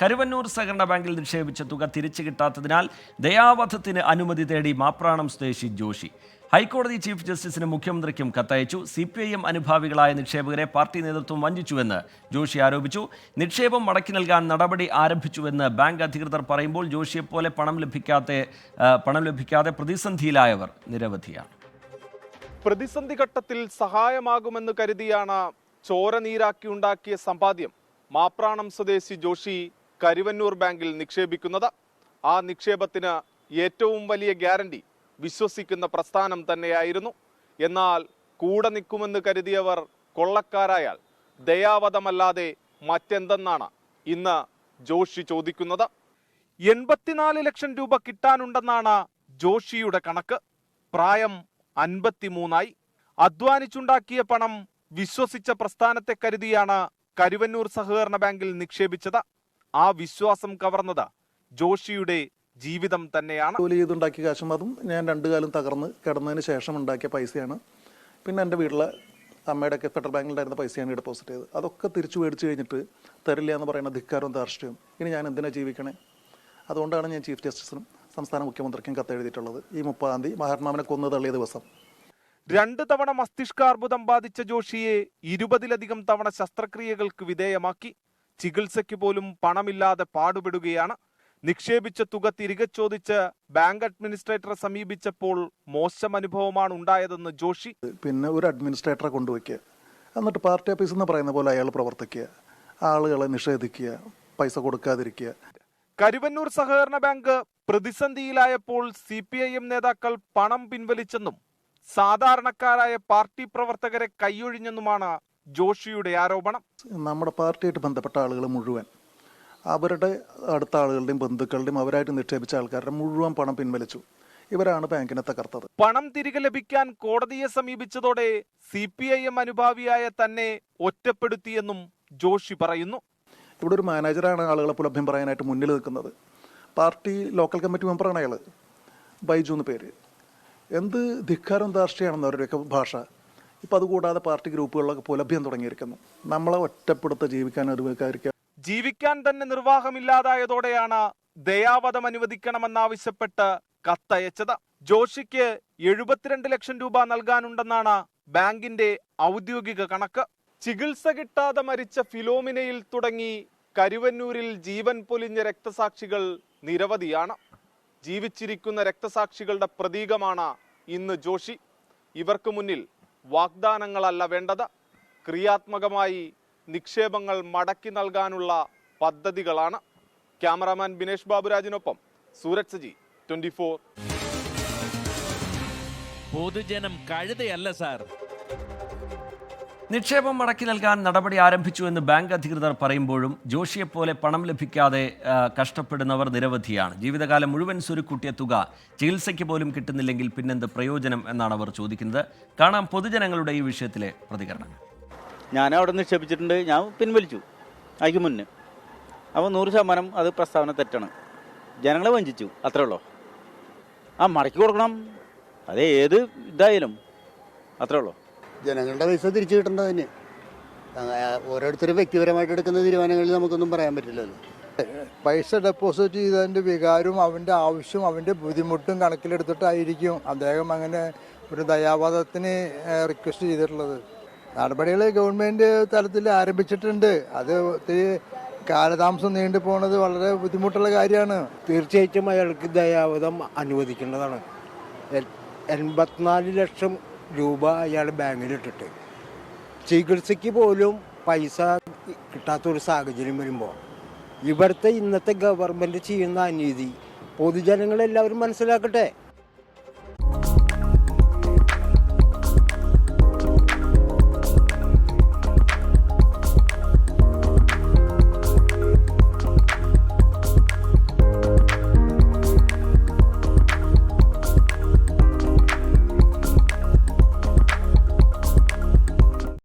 കരുവന്നൂർ സഹകരണ ബാങ്കിൽ നിക്ഷേപിച്ച തുക തിരിച്ചു കിട്ടാത്തതിനാൽ ദയാവധത്തിന് അനുമതി തേടി മാപ്രാണം സ്വദേശി ജോഷി. ഹൈക്കോടതി ചീഫ് ജസ്റ്റിസിന് മുഖ്യമന്ത്രിക്കും കത്തയച്ചു. സി പി ഐ എം അനുഭാവികളായ നിക്ഷേപകരെ പാർട്ടി നേതൃത്വം വഞ്ചിച്ചുവെന്ന് ജോഷി ആരോപിച്ചു. നിക്ഷേപം മടക്കി നൽകാൻ നടപടി ആരംഭിച്ചുവെന്ന് ബാങ്ക് അധികൃതർ പറയുമ്പോൾ ജോഷിയെപ്പോലെ പണം ലഭിക്കാത്ത പണം ലഭിക്കാതെ പ്രതിസന്ധിയിലായവർ നിരവധിയാണ്. പ്രതിസന്ധി ഘട്ടത്തിൽ സഹായമാകുമെന്ന് കരുതിയാണ് ചോര നീരാക്കി ഉണ്ടാക്കിയ സമ്പാദ്യം. മാപ്രാണം സ്വദേശി ജോഷി കരുവന്നൂർ ബാങ്കിൽ നിക്ഷേപിക്കുന്നത്. ആ നിക്ഷേപത്തിന് ഏറ്റവും വലിയ ഗ്യാരണ്ടി വിശ്വസിക്കുന്ന പ്രസ്ഥാനം തന്നെയായിരുന്നു. എന്നാൽ കൂടെ നിൽക്കുമെന്ന് കരുതിയവർ കൊള്ളക്കാരായാൽ ദയാവധമല്ലാതെ മറ്റെന്തെന്നാണ് ഇന്ന് ജോഷി ചോദിക്കുന്നത്. എൺപത്തിനാല് ലക്ഷം രൂപ കിട്ടാനുണ്ടെന്നാണ് ജോഷിയുടെ കണക്ക്. പ്രായം അൻപത്തിമൂന്നായി. അധ്വാനിച്ചുണ്ടാക്കിയ പണം വിശ്വസിച്ച പ്രസ്ഥാനത്തെ കരുതിയാണ് കരുവന്നൂർ സഹകരണ ബാങ്കിൽ നിക്ഷേപിച്ചത്. ആ വിശ്വാസം കവർന്നത് ജോഷിയുടെ ജീവിതം തന്നെയാണ്. ജോലി ചെയ്തുണ്ടാക്കിയ കാശും അതും ഞാൻ രണ്ടു കാലം തകർന്ന് കിടന്നതിന് ശേഷം ഉണ്ടാക്കിയ പൈസയാണ്. പിന്നെ എന്റെ വീട്ടിലെ അമ്മയുടെ ഒക്കെ ഫെഡറൽ ബാങ്കിലുണ്ടായിരുന്ന പൈസയാണ് ഡെപ്പോസിറ്റ് ചെയ്തത്. അതൊക്കെ തിരിച്ചു മേടിച്ചു കഴിഞ്ഞിട്ട് തരില്ല എന്ന് പറയുന്ന ധിക്കാരവും ധാർഷ്ട്യവും. ഇനി ഞാൻ എന്തിനാ ജീവിക്കണേ? അതുകൊണ്ടാണ് ഞാൻ ചീഫ് ജസ്റ്റിസിനും സംസ്ഥാന മുഖ്യമന്ത്രിക്കും കത്തെഴുതിയിട്ടുള്ളത് ഈ മുപ്പതാം തീയതി മഹാത്മാവിനെ കൊന്നു തള്ളിയ ദിവസം. രണ്ട് തവണ മസ്തിഷ്കാർബുദം ബാധിച്ച ജോഷിയെ ഇരുപതിലധികം തവണ ശസ്ത്രക്രിയകൾക്ക് വിധേയമാക്കി. ചികിത്സയ്ക്ക് പോലും പണമില്ലാതെ പാടുപെടുകയാണ്. നിക്ഷേപിച്ച തുക തിരികെ ചോദിച്ച് ബാങ്ക് അഡ്മിനിസ്ട്രേറ്ററെ സമീപിച്ചപ്പോൾ മോശം അനുഭവമാണ് ഉണ്ടായതെന്ന് ജോഷി. പിന്നെ ഒരു അഡ്മിനിസ്ട്രേറ്ററെ കൊണ്ടുവയ്ക്കുക. എന്നിട്ട് പാർട്ടി ഓഫീസ് എന്ന് പറയുന്ന പോലെ അയാൾ പ്രവർത്തിക്കുക. ആളുകളെ നിഷേധിക്കുക. പൈസ കൊടുക്കാതിരിക്കുക. കരുവന്നൂർ സഹകരണ ബാങ്ക് പ്രതിസന്ധിയിലായപ്പോൾ സി പി ഐ എം നേതാക്കൾ പണം പിൻവലിച്ചെന്നും സാധാരണക്കാരായ പാർട്ടി പ്രവർത്തകരെ കൈയൊഴിഞ്ഞെന്നുമാണ് ജോഷിയുടെ ആരോപണം. നമ്മുടെ പാർട്ടിയായിട്ട് ബന്ധപ്പെട്ട ആളുകൾ മുഴുവൻ അവരുടെ അടുത്ത ആളുകളുടെയും ബന്ധുക്കളുടെയും അവരായിട്ട് നിക്ഷേപിച്ച ആൾക്കാരുടെ മുഴുവൻ പണം പിൻവലിച്ചു. ഇവരാണ് ബാങ്കിനെ തകർത്തത്. പണം തിരികെ ലഭിക്കാൻ കോടതിയെ സമീപിച്ചതോടെ സി പി ഐ എം അനുഭാവിയായ തന്നെ ഒറ്റപ്പെടുത്തിയെന്നും ജോഷി പറയുന്നു. ഇവിടെ ഒരു മാനേജറാണ് ആളുകളെ പുലഭ്യം പറയാനായിട്ട് മുന്നിൽ നിൽക്കുന്നത്. പാർട്ടി ലോക്കൽ കമ്മിറ്റി മെമ്പറാണ് അയാൾ ബൈജു എന്ന് പേര്. എന്ത് ധിക്കാരം ധാർഷ്ട്യമാണെന്ന് അവരുടെയൊക്കെ ഭാഷ. ഇപ്പം അതുകൂടാതെ പാർട്ടി ഗ്രൂപ്പുകളിലൊക്കെ പുലഭ്യം തുടങ്ങിയിരിക്കുന്നു. നമ്മളെ ഒറ്റപ്പെടുത്ത ജീവിക്കാൻ അനുഭവിക്കാതിരിക്കുക ജീവിക്കാൻ തന്നെ നിർവാഹമില്ലാതായതോടെയാണ് ദയാവധം അനുവദിക്കണമെന്നാവശ്യപ്പെട്ട് കത്തയച്ചത്. ജോഷിക്ക് എഴുപത്തിരണ്ട് ലക്ഷം രൂപ നൽകാനുണ്ടെന്നാണ് ബാങ്കിന്റെ ഔദ്യോഗിക കണക്ക്. ചികിത്സ കിട്ടാതെ മരിച്ച ഫിലോമിനയിൽ തുടങ്ങി കരുവന്നൂരിൽ ജീവൻ പൊലിഞ്ഞ രക്തസാക്ഷികൾ നിരവധിയാണ്. ജീവിച്ചിരിക്കുന്ന രക്തസാക്ഷികളുടെ പ്രതീകമാണ് ഇന്ന് ജോഷി. ഇവർക്ക് മുന്നിൽ വാഗ്ദാനങ്ങളല്ല വേണ്ടത്. ക്രിയാത്മകമായി നിക്ഷേപങ്ങൾ മടക്കി നൽകാനുള്ള പദ്ധതികളാണ്. ക്യാമറാമാൻ ബിനേഷ് ബാബുരാജിനൊപ്പം സൂരജ് സജി ട്വന്റി ഫോർ. പൊതുജനം കഴുതയല്ല സാർ. നിക്ഷേപം മടക്കി നൽകാൻ നടപടി ആരംഭിച്ചു എന്ന് ബാങ്ക് അധികൃതർ പറയുമ്പോഴും ജോഷിയെപ്പോലെ പണം ലഭിക്കാതെ കഷ്ടപ്പെടുന്നവർ നിരവധിയാണ്. ജീവിതകാലം മുഴുവൻ സുരുക്കൂട്ടിയ തുക ചികിത്സയ്ക്ക് പോലും കിട്ടുന്നില്ലെങ്കിൽ പിന്നെന്ത് പ്രയോജനം എന്നാണ് അവർ ചോദിക്കുന്നത്. കാണാം പൊതുജനങ്ങളുടെ ഈ വിഷയത്തിലെ പ്രതികരണം ഞാൻ അവിടെ നിക്ഷേപിച്ചിട്ടുണ്ട്. ഞാൻ പിൻവലിച്ചു. അതിക്ക് മുന്നേ. അപ്പോൾ നൂറ് ശതമാനം അത് പ്രസ്താവന തെറ്റാണ്. ജനങ്ങളെ വഞ്ചിച്ചു. അത്രേ ഉള്ളൂ? ആ മടക്കി കൊടുക്കണം. അത് ഏത് ഇതായാലും അത്രേ ഉള്ളൂ? ജനങ്ങളുടെ പൈസ തിരിച്ചു കിട്ടേണ്ടത് തന്നെ ഓരോരുത്തരും വ്യക്തിപരമായിട്ട് എടുക്കുന്ന തീരുമാനങ്ങളിൽ നമുക്കൊന്നും പറയാൻ പറ്റില്ലല്ലോ. പൈസ ഡെപ്പോസിറ്റ് ചെയ്തതിന്റെ വികാരവും അവന്റെ ആവശ്യവും അവന്റെ ബുദ്ധിമുട്ടും കണക്കിലെടുത്തിട്ടായിരിക്കും അദ്ദേഹം അങ്ങനെ ഒരു ദയാവാദത്തിന് റിക്വസ്റ്റ് ചെയ്തിട്ടുള്ളത്. നടപടികൾ ഗവൺമെന്റ് തലത്തിൽ ആരംഭിച്ചിട്ടുണ്ട്. അത് ഒത്തിരി കാലതാമസം നീണ്ടു പോകുന്നത് വളരെ ബുദ്ധിമുട്ടുള്ള കാര്യമാണ്. തീർച്ചയായിട്ടും അയാൾക്ക് ദയാവധം അനുവദിക്കേണ്ടതാണ്. എൺപത്തിനാല് ലക്ഷം രൂപ അയാൾ ബാങ്കിലിട്ടിട്ട്. ചികിത്സയ്ക്ക് പോലും പൈസ കിട്ടാത്തൊരു സാഹചര്യം വരുമ്പോൾ ഇവിടുത്തെ ഇന്നത്തെ ഗവൺമെന്റ് ചെയ്യുന്ന അനീതി പൊതുജനങ്ങളെല്ലാവരും മനസ്സിലാക്കട്ടെ?